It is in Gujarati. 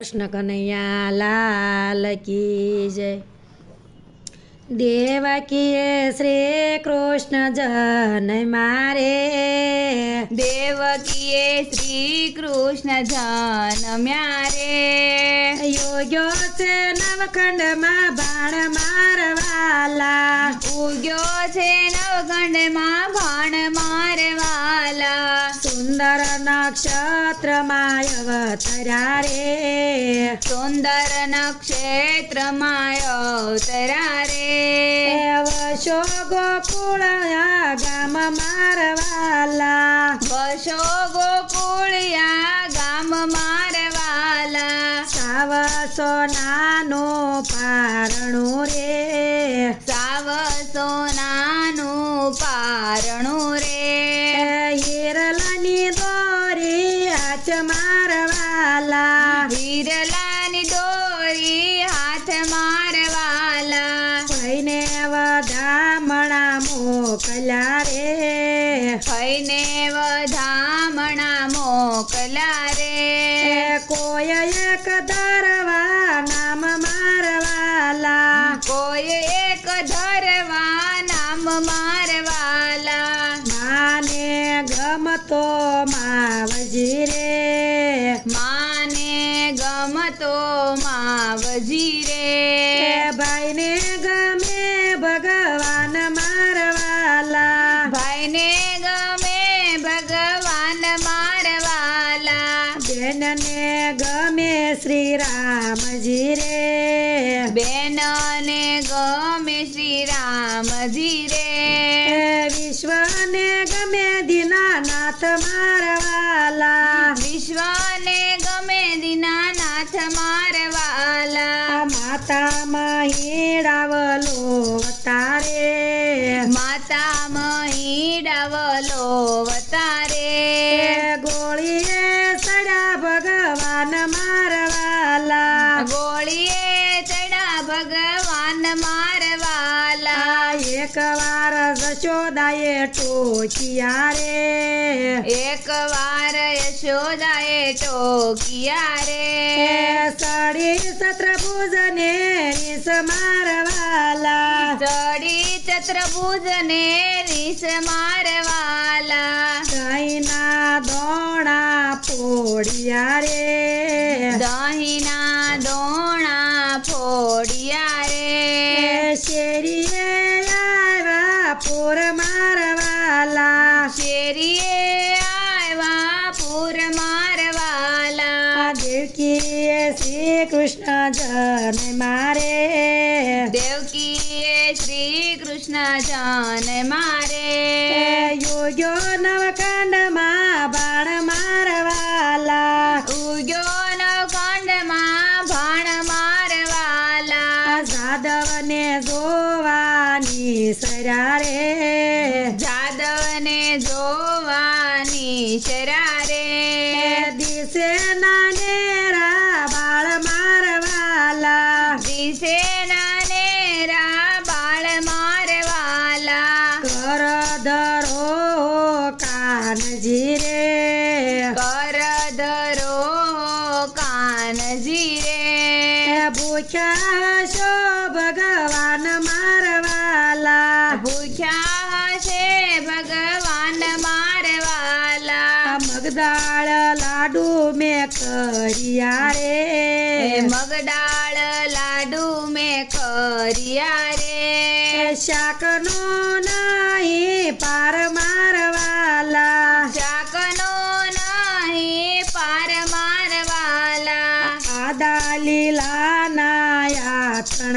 કૃષ્ણ કનૈયા લાલ કી જય. દેવકીએ શ્રી કૃષ્ણ જન મારે. દેવકીએ શ્રી કૃષ્ણ જન મ્યારે. યોગ્યો છે નવખંડમાં બાણ મારવાલા નક્ષત્રમાં અવતર્યા રે સુંદર નક્ષત્રમાં અવતરા રે વશો ગોકુળ ગામ મારવાલા રે થઈને વધામણા મોકલા રે. કોઈ એક ધરવા નામ મારવાલા. કોઈ એક ધરવા નામ મારવાલા. માને ગમતો માવજી રે. માને ગમતો માવજી રે. બેનને ગમે શ્રી રામજી રે વિશ્વને ગમે દીનાનાથ મારવાલા વિશ્વને ગમે દીનાનાથ મારવાલા માતા મહીડાવલો તારે માતા મહીડાવલો વતારે. ગોળીએ સડા ભગવાન મારવાલા ગોળીએ ચડા ભગવાન મારવાલા. એક વાર જશોદાએ ટોકિયા રે એક વાર યશોદાએ ટોકિયા રે સાડી સત્રભુજને રીસ મારવાલા. સડી ચત્રભુજ ને રીસ મારવાલા. દહીના દોણા પોડિયા રે દહીના દોણા ફોડિયા કૃષ્ણ જન મારે. દેવકીએ શ્રી કૃષ્ણ જન મારે. યોગ્યો નવકાંડમાં બાણ મારવાલા. ઉગ્યો નવખંડમાં બાણ મારવાલા. જાદવને જોવાની સર્યા રે જાદવને જોવાની શરારે. દિશે નાનેરા ભૂખ્યા છો ભગવાન મારવાલા. ભૂખ્યા હશે ભગવાન મારવાલા. મગદાળ લાડુ મેં કર્યા રે. મગડાળ લાડુ મેં કર્યા રે. શાકનો ಪಟ್ಟಣ